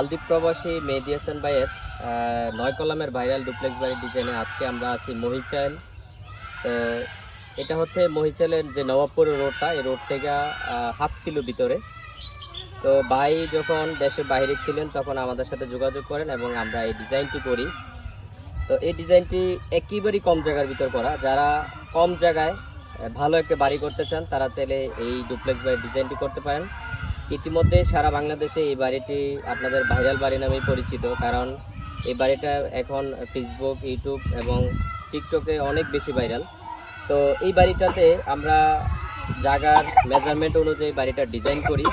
মালদ্বীপ প্রবাসী মেহেদি হাসান ভাইয়ের নয় কলামের ভাইরাল ডুপ্লেক্স বাড়ির ডিজাইনে আজকে আমরা আছি মহিচাইল তো এটা হচ্ছে মহিচাইলের যে নবাবপুর রোডটা, এই রোড থেকে হাফ কিলো ভিতরে। তো ভাই যখন দেশের বাইরে ছিলেন, তখন আমাদের সাথে যোগাযোগ করেন এবং আমরা এই ডিজাইনটি করি। তো এই ডিজাইনটি একেবারেই কম জায়গার ভিতর করা। যারা কম জায়গায় ভালো একটা বাড়ি করতে চান, তারা চাইলে এই ডুপ্লেক্স বাড়ির ডিজাইনটি করতে পারেন। ইতিমধ্যে সারা বাংলাদেশে এই বাড়িটি আপনাদের ভাইরাল বাড়ি নামেই পরিচিত, কারণ এই বাড়িটা এখন ফেসবুক ইউটিউব এবং টিকটকে অনেক বেশি ভাইরাল তো এই বাড়িটাতে আমরা জায়গার মেজারমেন্ট অনুযায়ী বাড়িটা ডিজাইন করি।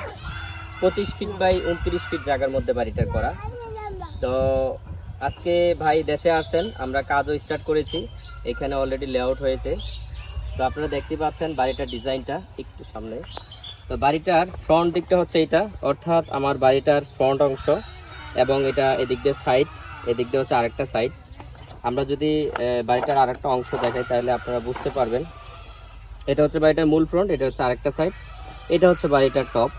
পঁচিশ ফিট বাই উনত্রিশ ফিট জায়গার মধ্যে বাড়িটা করা। তো আজকে ভাই দেশে আছেন, আমরা কাজও স্টার্ট করেছি, এখানে অলরেডি লেআউট হয়েছে। তো আপনারা দেখতে পাচ্ছেন বাড়িটার ডিজাইনটা একটু সামনে। তো বাড়িটার ফ্রন্ট দিকটা হচ্ছে এটা, অর্থাৎ আমার বাড়িটার ফ্রন্ট অংশ এবং এটা এদিক দিয়ে সাইড এদিক দিয়ে হচ্ছে আরেকটা সাইড আমরা যদি বাড়িটার আরেকটা অংশ দেখাই তাহলে আপনারা বুঝতে পারবেন। এটা হচ্ছে বাড়িটার মূল ফ্রন্ট এটা হচ্ছে আরেকটা সাইড এটা হচ্ছে বাড়িটার টপ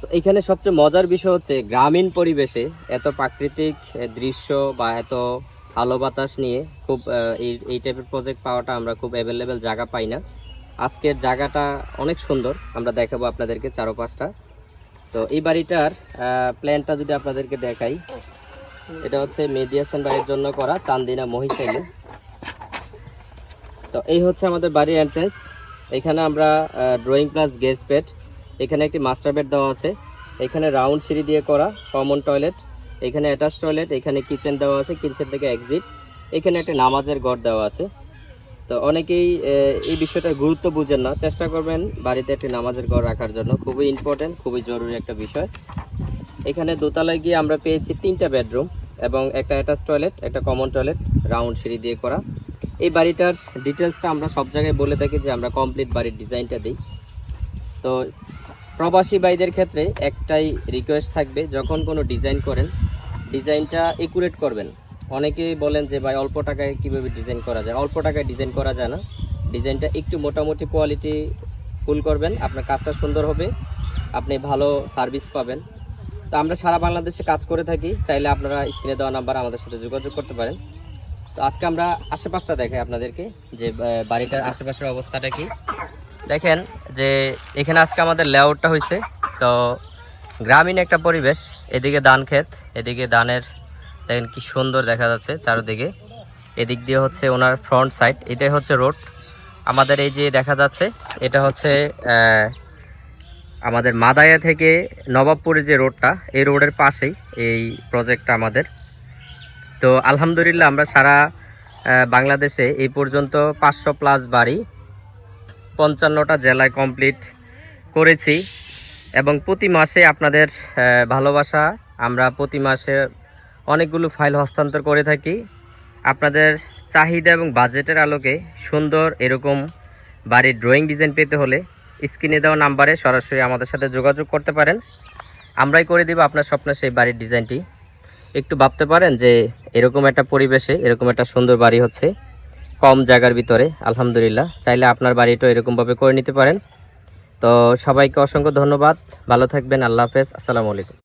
তো এখানে সবচেয়ে মজার বিষয় হচ্ছে গ্রামীণ পরিবেশে এত প্রাকৃতিক দৃশ্য বা এত আলো বাতাস নিয়ে খুব এই এই টাইপের প্রজেক্ট পাওয়াটা আমরা খুব অ্যাভেলেবেল জায়গা পাই না। আজকের জায়গাটা অনেক সুন্দর। আমরা দেখাবো আপনাদেরকে চারো পাঁচটা তো এই বাড়িটার প্ল্যানটা যদি আপনাদেরকে দেখাই, এটা হচ্ছে মেডিয়াসন বাড়ির জন্য করা চান্দিনা মহিশাইলে তো এই হচ্ছে আমাদের বাড়ির এন্ট্রেন্স এখানে আমরা ড্রয়িং প্লাস গেস্ট বেড এখানে একটি মাস্টার বেড দেওয়া আছে। এখানে রাউন্ড সিঁড়ি দিয়ে করা কমন টয়লেট এখানে অ্যাটাচ টয়লেট এখানে কিচেন দেওয়া আছে কিচেন থেকে এক্সিট এখানে একটা নামাজের ঘর দেওয়া আছে। তো অনেকেই এই বিষয়টা গুরুত্ব বুঝেন না। চেষ্টা করবেন বাড়িতে একটি নামাজের ঘর রাখার জন্য। খুবই ইম্পর্টেন্ট খুবই জরুরি একটা বিষয়। এখানে দোতলায় গিয়ে আমরা পেয়েছি তিনটা বেডরুম এবং একটা অ্যাটাচ টয়লেট একটা কমন টয়লেট রাউন্ড সিঁড়ি দিয়ে করা। এই বাড়িটার ডিটেলসটা আমরা সব জায়গায় বলে থাকি যে আমরা কমপ্লিট বাড়ির ডিজাইনটা দিই। তো প্রবাসী ভাইদের ক্ষেত্রে একটাই রিকোয়েস্ট থাকবে, যখন কোনো ডিজাইন করেন ডিজাইনটা একুরেট করবেন। অনেকেই বলেন যে, ভাই, অল্প টাকায় কীভাবে ডিজাইন করা যায়? অল্প টাকায় ডিজাইন করা যায় না। ডিজাইনটা একটু মোটামুটি কোয়ালিটি ফুল করবেন, আপনার কাজটা সুন্দর হবে, আপনি ভালো সার্ভিস পাবেন। তো আমরা সারা বাংলাদেশে কাজ করে থাকি, চাইলে আপনারা স্ক্রিনে দেওয়া নাম্বার আমাদের সাথে যোগাযোগ করতে পারেন। তো আজকে আমরা আশেপাশটা দেখাই আপনাদেরকে, যে বাড়িটার আশেপাশের অবস্থাটা কি। দেখেন যে, এখানে আজকে আমাদের লেআউটটা হয়েছে তো গ্রামীণ একটা পরিবেশ, এদিকে ধান ক্ষেত, এদিকে ধানের দেখেন কি সুন্দর দেখা যাচ্ছে চারদিকে। এদিক দিয়ে হচ্ছে ওনার ফ্রন্ট সাইড এটাই হচ্ছে রোড আমাদের এই যে দেখা যাচ্ছে, এটা হচ্ছে আমাদের মাদায়া থেকে নবাবপুরের যে রোডটা এই রোডের পাশেই এই প্রজেক্টটা আমাদের। তো আলহামদুলিল্লাহ আমরা সারা বাংলাদেশে এই পর্যন্ত পাঁচশো প্লাস বাড়ি, পঞ্চান্নটা জেলায় কমপ্লিট করেছি। এবং প্রতি মাসে আপনাদের ভালোবাসা, আমরা প্রতি মাসে অনেকগুলো ফাইল হস্তান্তর করে থাকি। আপনাদের চাহিদা এবং বাজেটের আলোকে সুন্দর এরকম বাড়ির ড্রয়িং ডিজাইন পেতে হলে স্ক্রিনে দেওয়া নাম্বারে সরাসরি আমাদের সাথে যোগাযোগ করতে পারেন। আমরাই করে দিব আপনার স্বপ্নের সেই বাড়ির ডিজাইনটি একটু ভাবতে পারেন যে এরকম একটা পরিবেশে এরকম একটা সুন্দর বাড়ি হচ্ছে, কম জায়গার ভিতরে, আলহামদুলিল্লাহ। চাইলে আপনার বাড়িটাও এরকমভাবে করে নিতে পারেন। তো সবাইকে অসংখ্য ধন্যবাদ। ভালো থাকবেন, আল্লাহ হাফেজ। আসসালামু আলাইকুম।